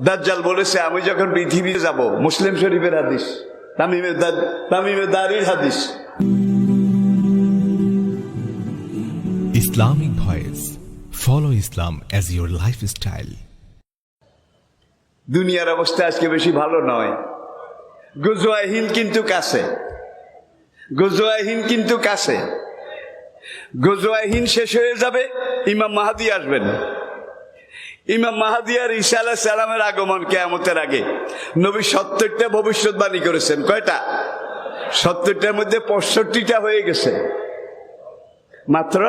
দাজ্জাল বলেছে আমি যখন পৃথিবীতে যাব মুসলিম শরীফের হাদিস তামিমে দা- তামিমে দারির হাদিস Islamic Voice. Follow Islam as your lifestyle. দুনিয়ার অবস্থা আজকে বেশি ভালো নয় গজোয়াহীন কিন্তু কাছে গজোয়াহীন কিন্তু কাছে গজোয়াহীন শেষ হয়ে যাবে ইমাম মাহাদি আসবেন ইমাম মাহাদি আর ঈসা আলাহ সালামের আগমন কেয়ামতের আগে। নবী সত্তরটা ভবিষ্যৎবাণী করেছেন। কয়টা? সত্তরটার মধ্যে পঁয়ষট্টিটা হয়ে গেছে। মাত্র?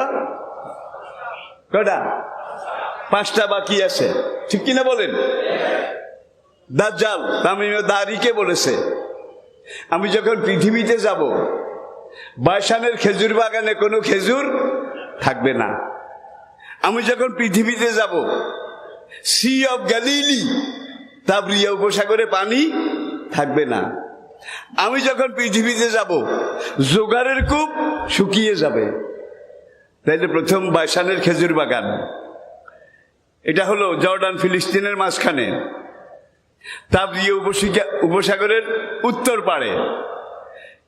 কয়টা? পাঁচটা বাকি আছে। ঠিক কিনা বলেন? দাজ্জাল, তামিমে দারিকে বলেছে, আমি যখন পৃথিবীতে যাব বাইশানের খেজুর বাগানে কোনো খেজুর থাকবে না। আমি যখন পৃথিবীতে যাব সি অফ গ্যালিলি তাবরিয়া উপসাগরে পানি থাকবে না। আমি যখন পৃথিবীতে যাব, জোগাড়ের কূপ শুকিয়ে যাবে। তাইলে প্রথম বাইশানের খেজুর বাগান। এটা হলো জর্ডান, ফিলিস্তিনের মাঝখানে। তাবরিয়া উপসিকা- উপসাগরের উত্তর পাড়ে।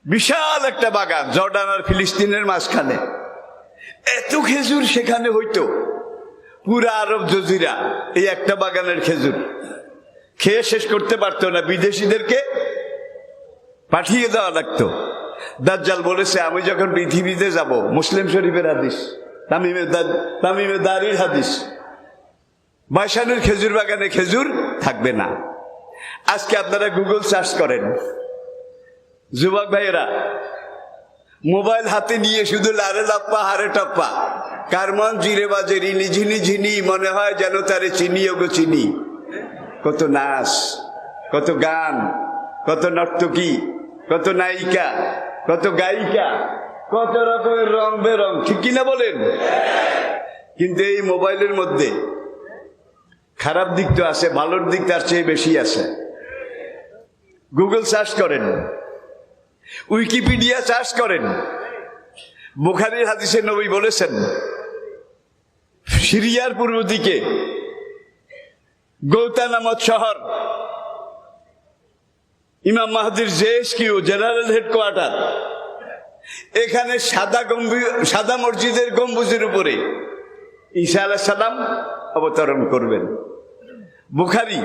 বিশাল একটা বাগান, জর্ডান আর ফিলিস্তিনের মাঝখানে। এত খেজুর সেখানে হইতো। পুরা আরব জজিরা এই একটা বাগানের খেজুর। খেয়ে শেষ করতে পারতো না, বিদেশিদেরকে পাঠিয়ে দেওয়া লাগতো। দাজ্জাল বলেছে, আমি যখন পৃথিবীতে যাব, মুসলিম শরীফের হাদিস তামিমে দারির হাদিস বাইশানের খেজুর বাগানে খেজুর থাকবে না। আজকে আপনারা গুগল সার্চ করেন। যুবক ভাইয়েরা, মোবাইল হাতে নিয়ে শুধু লারে লাপ্পা, হারে টাপ্পা। কারমন জিরে বাজে রিনি ঝিনি ঝিনি মনে হয় যেন তারে চিনি, ওগো চিনি। কত নাচ কত গান, কত নর্তকী, কত নায়িকা, কত গায়িকা, কত রকমের রং বেরং, ঠিক কিনা বলেন? কিন্তু এই মোবাইলের মধ্যে খারাপ দিক তো আছে, ভালোর দিক তার চেয়ে বেশি আছে। গুগল সার্চ করেন, উইকিপিডিয়া সার্চ করেন বুখারির হাদিসে নবী বলেছেন সিরিয়ার পূর্ব দিকে। গৌতা নামক শহর। ইমাম মাহাদির জেএসকিউ, জেনারেল হেডকোয়ার্টার। এখানে সাদা গম্ভীর সাদা মসজিদের গম্বুজের উপরে ঈসা আলাহ সালাম অবতরণ করবেন। বুখারি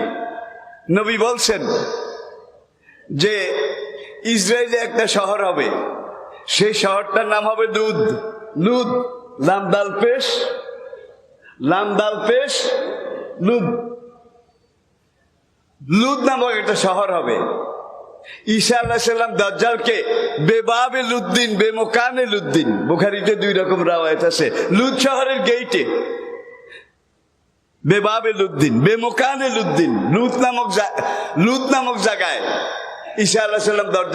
নবী বলছেন যে ইসরায়েলে একটা শহর হবে। সেই শহরটার নাম হবে লুদ। লুদ, লামদাল পেশ লামদাল পেশ, লুদ। লুদ নামক একটা শহর হবে। ঈসা আল্লাহ সাল্লাম দাজ্জালকে বেবাবে লুদ্দিন বেমোকানে লুদ্দিন, বুখারিতে দুই রকম রাওয়ায়ত আছে। লুদ শহরের গেইটে বেবাবে লুদ্দিন বেমোকানে লুদ্দিন। লুত নামক লুত নামক জায়গায় ঈশা আল্লাহ সাল্লাম